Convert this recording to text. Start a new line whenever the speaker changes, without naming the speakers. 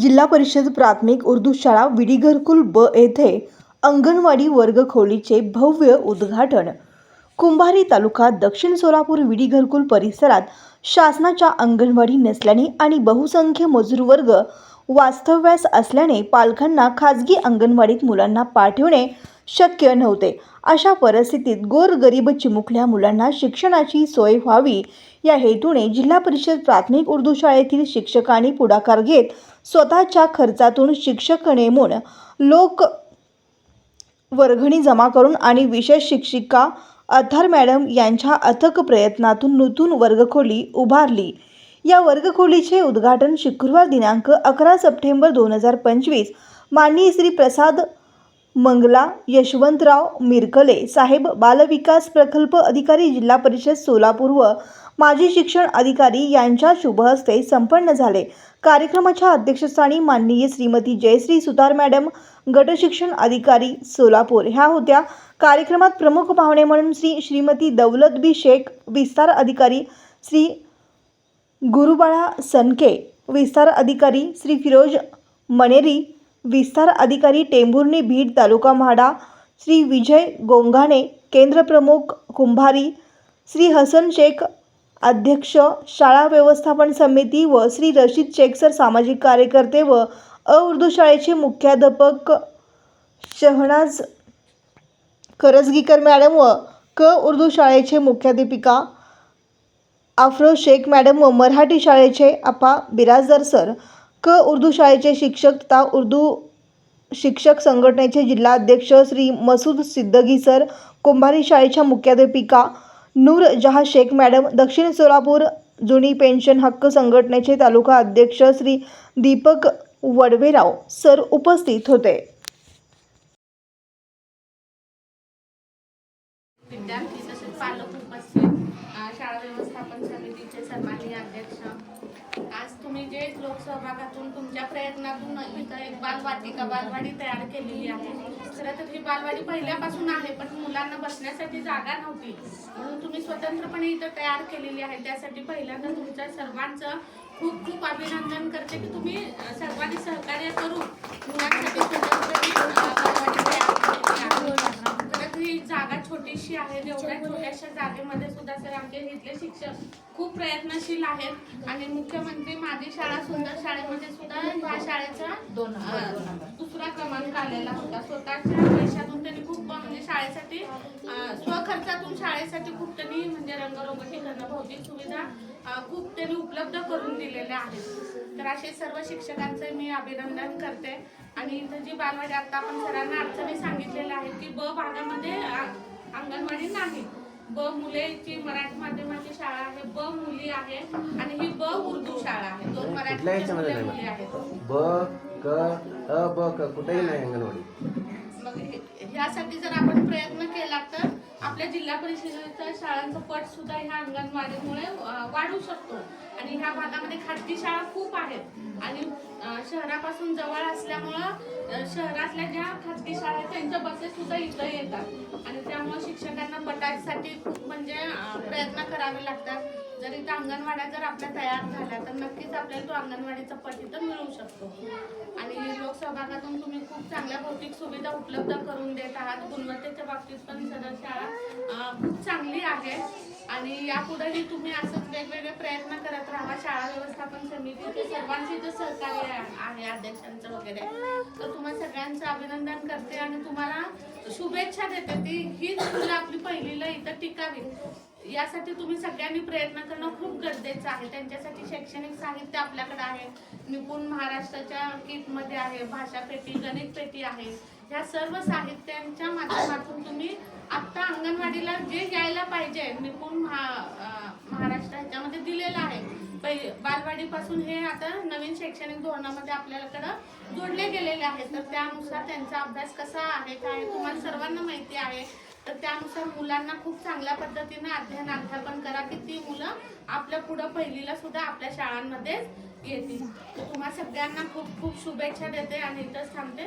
जिल्हा परिषद प्राथमिक उर्दू शाळा विडी घरकुल ब येथे अंगणवाडी वर्ग खोलीचे भव्य उद्घाटन. कुंभारी तालुका दक्षिण सोलापूर विडी घरकुल परिसरात शासनाच्या अंगणवाडी नसल्याने आणि बहुसंख्य मजूर वर्ग वास्तव्यास असल्याने पालकांना खाजगी अंगणवाडीत मुलांना पाठवणे शक्य नव्हते. अशा परिस्थितीत गोरगरीब चिमुकल्या मुलांना शिक्षणाची सोय व्हावी. या हेतूने जिल्हा परिषद प्राथमिक उर्दू शाळेतील शिक्षकांनी पुढाकार घेत स्वतःच्या खर्चातून शिक्षक नेमून लोक वर्गणी जमा करून आणि विशेष शिक्षिका अथर मॅडम यांच्या अथक प्रयत्नातून नूतन वर्गखोली उभारली. या वर्गखोलीचे उद्घाटन शुक्रवार दिनांक अकरा सप्टेंबर दोन हजार पंचवीस. माननीय श्री प्रसाद मंगला यशवंतराव मिरकले साहेब बालविकास प्रकल्प अधिकारी जिल्हा परिषद सोलापूर व माजी शिक्षण अधिकारी यांच्या शुभहस्ते संपन्न झाले. कार्यक्रमाच्या अध्यक्षस्थानी माननीय श्रीमती जयश्री सुतार मॅडम गटशिक्षण अधिकारी सोलापूर. ह्या होत्या. कार्यक्रमात प्रमुख पाहुणे म्हणून श्री श्रीमती दौलत बी शेख विस्तार अधिकारी श्री गुरुबाळा सनके विस्तार अधिकारी श्री फिरोज मनेरी विस्तार अधिकारी टेंभुर्णी भीड तालुका म्हाडा श्री विजय गोंघाणे केंद्रप्रमुख कुंभारी श्री हसन शेख अध्यक्ष शाळा व्यवस्थापन समिती व श्री रशीद शेख सर सामाजिक कार्यकर्ते व अ उर्दू शाळेचे मुख्याध्यापक शहनाज करजगीकर मॅडम व क उर्दू शाळेचे मुख्याध्यापिका आफ्रो शेख मॅडम व मराठी शाळेचे आपा बिराजदार सर क उर्दू शाळेचे शिक्षक तथा उर्दू शिक्षक संघटनेचे जिल्हाध्यक्ष श्री मसूद सिद्दगी सर कुंभारी शाळेच्या मुख्याध्यापिका नूर जहा शेख मॅडम दक्षिण सोलापूर जुनी पेन्शन हक्क संघटनेचे तालुका अध्यक्ष श्री दीपक वडवेराव सर उपस्थित होते.
विद्यार्थी तसेच पालक उपस्थित शाळा व्यवस्थापन समितीचे सन्माननीय अध्यक्ष. आज तुम्ही जे लोकसहभागातून तुमच्या प्रयत्नातून इथं एक बालवाटिका बालवाडी तयार केलेली आहे. खरं तर ही बालवाडी पहिल्यापासून आहे पण मुलांना बसण्यासाठी जागा नव्हती. म्हणून तुम्ही स्वतंत्रपणे इथं तयार केलेली आहे. त्यासाठी पहिल्यांदा तुमच्या सर्वांचं खूप खूप अभिनंदन करते की तुम्ही सर्वांनी सहकार्य करून मुलांसाठी स्वतंत्र जागा छोटीशी आहे एवढ्या छोट्याशा जागेमध्ये सुद्धा सर आमचे इथले शिक्षक खूप प्रयत्नशील आहेत. आणि मुख्यमंत्री माझी शाळा सुंदर शाळेमध्ये सुद्धा ह्या शाळेचा दोन दुसरा क्रमांक आलेला होता. स्वतःच्या पैशातून त्यांनी खूप म्हणजे शाळेसाठी स्वखर्चातून शाळेसाठी खूप त्यांनी म्हणजे रंगरंगोटी करणं भौतिक सुविधा खूप त्यांनी उपलब्ध करून दिलेल्या आहेत. तर असे सर्व शिक्षकांचे मी अभिनंदन करते. आणि इथं जी बालवाडी आता आपण सरांना अडचणी सांगितलेल्या आहेत अंगणवाडी नाही. ब मुलेची मराठी माध्यमाची शाळा आहे ब मुली आहे आणि ही ब उर्दू शाळा आहे. दोन मराठी मुले आहेत.
ब क अ ब क कुठेही नाही अंगणवाडी.
मग ह्यासाठी जर आपण प्रयत्न केला तर आपल्या जिल्हा परिषदेच्या शाळांचं पट सुद्धा ह्या अंगणवाडीमुळे वाढू शकतो. आणि ह्या भागामध्ये खाजगी शाळा खूप आहेत. आणि शहरापासून जवळ असल्यामुळं शहरातल्या ज्या खाजगी शाळा आहेत त्यांच्या बसेस सुद्धा इथं येतात. आणि त्यामुळे शिक्षकांना पटायसाठी खूप म्हणजे प्रयत्न करावे लागतात. जर इथं अंगणवाड्या जर आपल्या तयार झाल्या तर नक्कीच आपल्याला तो अंगणवाडीचा पट इथं मिळू शकतो. आणि लोकसहभागातून तुम्ही खूप चांगल्या भौतिक सुविधा उपलब्ध करून देत आहात. गुणवत्तेच्या बाबतीत पण सदर शाळा खूप चांगली आहे. आणि यापुढेही तुम्ही असंच वेगवेगळे प्रयत्न करत राहा. शाळा व्यवस्थापन समितीचे सर्वांचे जे सहकार्य आहे अध्यक्षांचं वगैरे. तर तुम्हा सगळ्यांचं अभिनंदन करते आणि तुम्हाला शुभेच्छा देते ती हीच मुलं आपली पहिलीला इथं टिकावी. यासाठी तुम्ही सगळ्यांनी प्रयत्न करणं खूप गरजेचं आहे. त्यांच्यासाठी शैक्षणिक साहित्य आपल्याकडे आहे. निपुण महाराष्ट्राच्या किटमध्ये आहे भाषा पेटी गणित पेटी आहे. ह्या सर्व साहित्यांच्या माध्यमातून तुम्ही आत्ता अंगणवाडीला जे यायला पाहिजे निपुण महा महाराष्ट्र ह्याच्यामध्ये दिलेलं आहे. बालवाडीपासून हे आता नवीन शैक्षणिक धोरणामध्ये आपल्याकडं जोडले गेलेले आहेत. तर त्यानुसार त्यांचा अभ्यास कसा आहे काय तुम्हाला सर्वांना माहिती आहे. तर त्यानुसार मुलांना खूप चांगल्या पद्धतीने अध्ययन अध्यापन करा की ती मुलं आपल्या पुढं पहिलीला सुद्धा आपल्या शाळांमध्ये येतील. तर तुम्हा सगळ्यांना खूप खूप शुभेच्छा देते आणि इथंच थांबते.